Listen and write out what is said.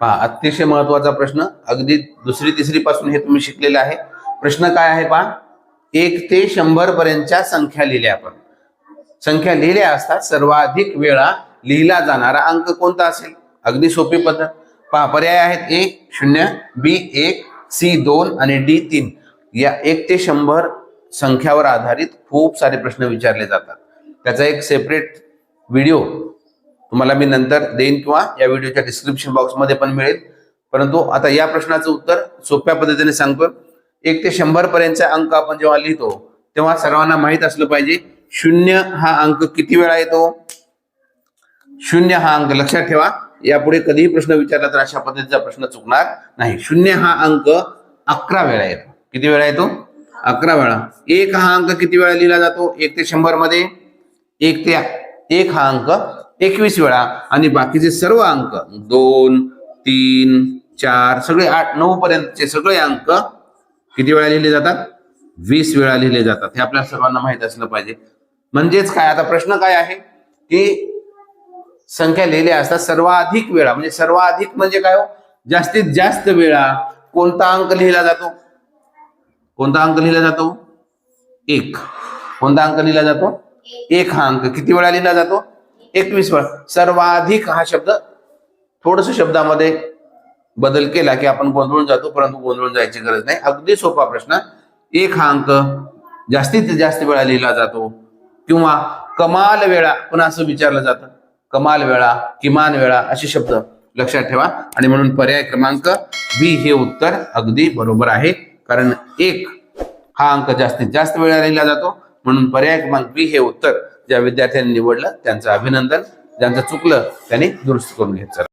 पहा अतिशय महत्त्वाचा प्रश्न. अगदी दुसरी तिसरी पासून हे तुम्ही शिकलेले आहे. प्रश्न काय आहे पहा? एक ते शंभर पर्यंतच्या संख्या लिहिल्या आपण. संख्या लिहिल्या असता सर्वाधिक वेळा लिहिला जाणारा अंक कोणता असेल? अगदी सोपी पद्धत. पहा पर्याय आहेत ए शून्य बी एक सी दोन आणि डी तीन. या एक ते शंभर संख्यावर आधारित खूप सारे प्रश्न विचारले जातात. त्याचा एक सेपरेट व्हिडिओ तुम्हाला मी नंतर देईन किंवा या व्हिडिओच्या डिस्क्रिप्शन बॉक्समध्ये पण मिळेल. परंतु आता या प्रश्नाचं उत्तर सोप्या पद्धतीने सांगतो एक ते शंभर पर्यंतचा अंक आपण जेव्हा लिहितो तेव्हा सर्वांना माहीत असलं पाहिजे शून्य हा अंक किती वेळा येतो? शून्य हा अंक लक्षात ठेवा. यापुढे कधीही प्रश्न विचारला तर अशा पद्धतीचा प्रश्न चुकणार नाही. शून्य हा अंक अकरा वेळा येतो. किती वेळा येतो? अकरा वेळा. एक हा अंक किती वेळा लिहिला जातो? एक ते शंभरमध्ये एक ते एक हा अंक एकवीस वेळा. आणि बाकीचे सर्व अंक दोन तीन चार सगळे आठ नऊ पर्यंतचे सगळे अंक किती वेळा लिहिले जातात? वीस वेळा लिहिले जातात. हे आपल्या सर्वांना माहीत असलं पाहिजे. म्हणजेच काय? आता प्रश्न काय आहे? की संख्या लिहिल्या असतात सर्वाधिक वेळा. म्हणजे सर्वाधिक म्हणजे काय हो? जास्तीत जास्त वेळा कोणता अंक लिहिला जातो? कोणता अंक लिहिला जातो? एक. कोणता अंक लिहिला जातो? एक हा अंक. किती वेळा लिहिला जातो? एकवीस वेळा सर्वाधिक हा शब्द थोडस शब्दामध्ये बदल केला की आपण गोंधळून जातो परंतु गोंधळून जायची गरज नाही. अगदी सोपा प्रश्न. एक हा अंक जास्तीत जास्त वेळा लिहिला जातो किंवा कमाल वेळा पुन्हा असं विचारलं जातं. कमाल वेळा किमान वेळा असे शब्द लक्षात ठेवा. आणि म्हणून पर्याय क्रमांक बी हे उत्तर अगदी बरोबर आहे. कारण एक हा अंक जास्तीत जास्त वेळा लिहिला जातो. म्हणून पर्याय क्रमांक बी हे उत्तर ज्या विद्यार्थ्यांनी निवडलं त्यांचं अभिनंदन ज्यांचं चुकलं त्यांनी दुरुस्त करून घ्यायचं